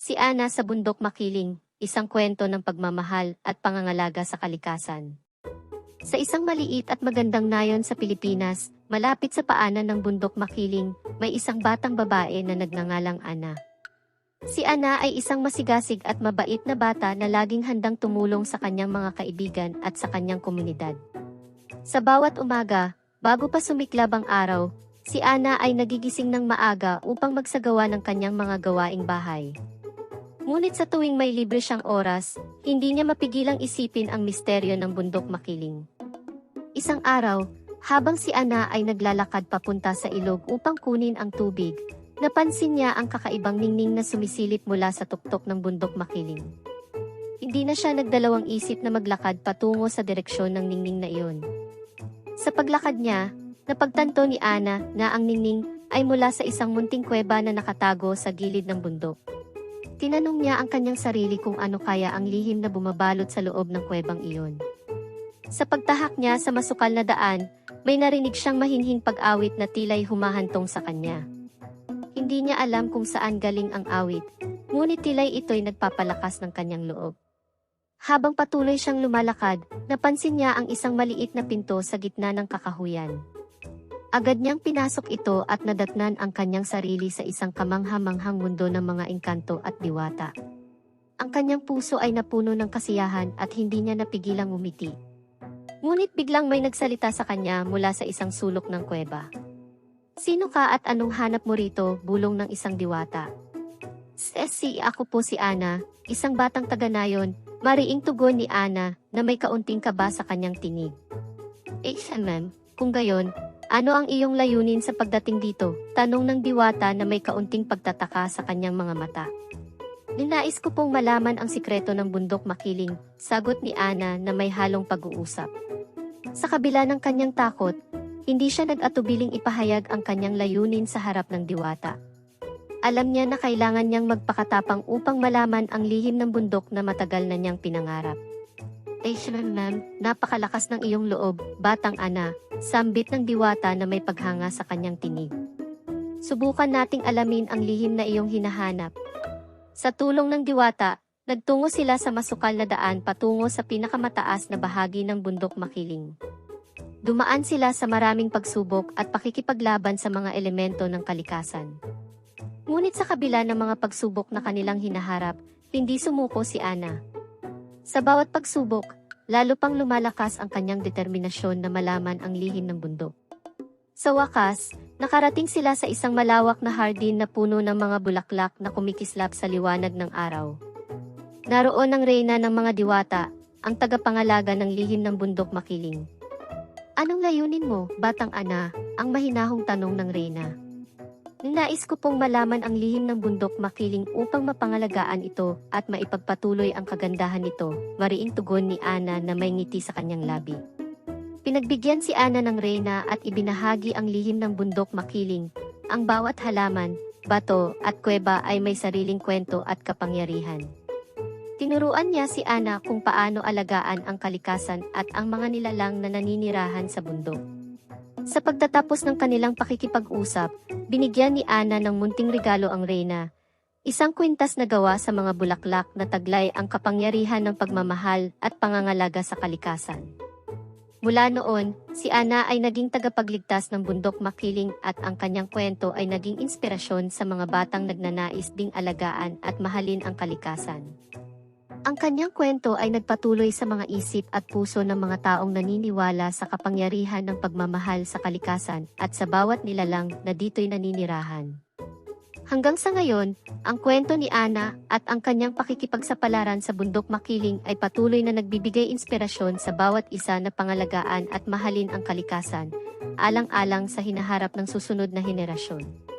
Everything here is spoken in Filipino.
Si Ana sa Bundok Makiling, isang kwento ng pagmamahal at pangangalaga sa kalikasan. Sa isang maliit at magandang nayon sa Pilipinas, malapit sa paanan ng Bundok Makiling, may isang batang babae na nagngangalang Ana. Si Ana ay isang masigasig at mabait na bata na laging handang tumulong sa kanyang mga kaibigan at sa kanyang komunidad. Sa bawat umaga, bago pa sumiklab ang araw, si Ana ay nagigising ng maaga upang magsagawa ng kanyang mga gawaing bahay. Ngunit sa tuwing may libre siyang oras, hindi niya mapigilang isipin ang misteryo ng bundok makiling. Isang araw, habang si Ana ay naglalakad papunta sa ilog upang kunin ang tubig, napansin niya ang kakaibang ningning na sumisilip mula sa tuktok ng bundok makiling. Hindi na siya nagdalawang isip na maglakad patungo sa direksyon ng ningning na iyon. Sa paglakad niya, napagtanto ni Ana na ang ningning ay mula sa isang munting kuweba na nakatago sa gilid ng bundok. Tinanong niya ang kanyang sarili kung ano kaya ang lihim na bumabalot sa loob ng kuwebang iyon. Sa pagtahak niya sa masukal na daan, may narinig siyang mahinhing pag-awit na tila'y humahantong sa kanya. Hindi niya alam kung saan galing ang awit, ngunit tila'y ito'y nagpapalakas ng kanyang loob. Habang patuloy siyang lumalakad, napansin niya ang isang maliit na pinto sa gitna ng kakahuyan. Agad niyang pinasok ito at nadatnan ang kanyang sarili sa isang kamangha-manghang mundo ng mga engkanto at diwata. Ang kanyang puso ay napuno ng kasiyahan at hindi niya napigilang umiti. Ngunit biglang may nagsalita sa kanya mula sa isang sulok ng kuweba. Sino ka at anong hanap mo rito, bulong ng isang diwata? Ceci, ako po si Ana, isang batang taga-nayon, mariing tugon ni Ana na may kaunting kaba sa kanyang tinig. Eh, ma'am, kung gayon, ano ang iyong layunin sa pagdating dito? Tanong ng diwata na may kaunting pagtataka sa kanyang mga mata. Ninais ko pong malaman ang sikreto ng bundok makiling, sagot ni Ana na may halong pag-uusap. Sa kabila ng kanyang takot, hindi siya nag-atubiling ipahayag ang kanyang layunin sa harap ng diwata. Alam niya na kailangan niyang magpakatapang upang malaman ang lihim ng bundok na matagal na niyang pinangarap. Eh, ma'am, napakalakas ng iyong loob, batang ana, sambit ng diwata na may paghanga sa kanyang tinig. Subukan nating alamin ang lihim na iyong hinahanap. Sa tulong ng diwata, nagtungo sila sa masukal na daan patungo sa pinakamataas na bahagi ng bundok makiling. Dumaan sila sa maraming pagsubok at pakikipaglaban sa mga elemento ng kalikasan. Ngunit sa kabila ng mga pagsubok na kanilang hinaharap, hindi sumuko si Ana. Sa bawat pagsubok, lalo pang lumalakas ang kanyang determinasyon na malaman ang lihim ng bundok. Sa wakas, nakarating sila sa isang malawak na hardin na puno ng mga bulaklak na kumikislap sa liwanag ng araw. Naroon ang reyna ng mga diwata, ang tagapangalaga ng lihim ng bundok makiling. Anong layunin mo, batang ana? Ang mahinahong tanong ng reyna. Nais ko pong malaman ang lihim ng bundok makiling upang mapangalagaan ito at maipagpatuloy ang kagandahan nito, mariing tugon ni Ana na may ngiti sa kanyang labi. Pinagbigyan si Ana ng reyna at ibinahagi ang lihim ng bundok makiling. Ang bawat halaman, bato at kuweba ay may sariling kwento at kapangyarihan. Tinuruan niya si Ana kung paano alagaan ang kalikasan at ang mga nilalang na naninirahan sa bundok. Sa pagtatapos ng kanilang pakikipag-usap, binigyan ni Ana ng munting regalo ang reyna. Isang kwintas na gawa sa mga bulaklak na taglay ang kapangyarihan ng pagmamahal at pangangalaga sa kalikasan. Mula noon, si Ana ay naging tagapagligtas ng bundok makiling at ang kanyang kwento ay naging inspirasyon sa mga batang nagnanais ding alagaan at mahalin ang kalikasan. Ang kanyang kwento ay nagpatuloy sa mga isip at puso ng mga taong naniniwala sa kapangyarihan ng pagmamahal sa kalikasan at sa bawat nilalang na dito'y naninirahan. Hanggang sa ngayon, ang kwento ni Ana at ang kanyang pakikipagsapalaran sa bundok makiling ay patuloy na nagbibigay inspirasyon sa bawat isa na pangalagaan at mahalin ang kalikasan, alang-alang sa hinaharap ng susunod na henerasyon.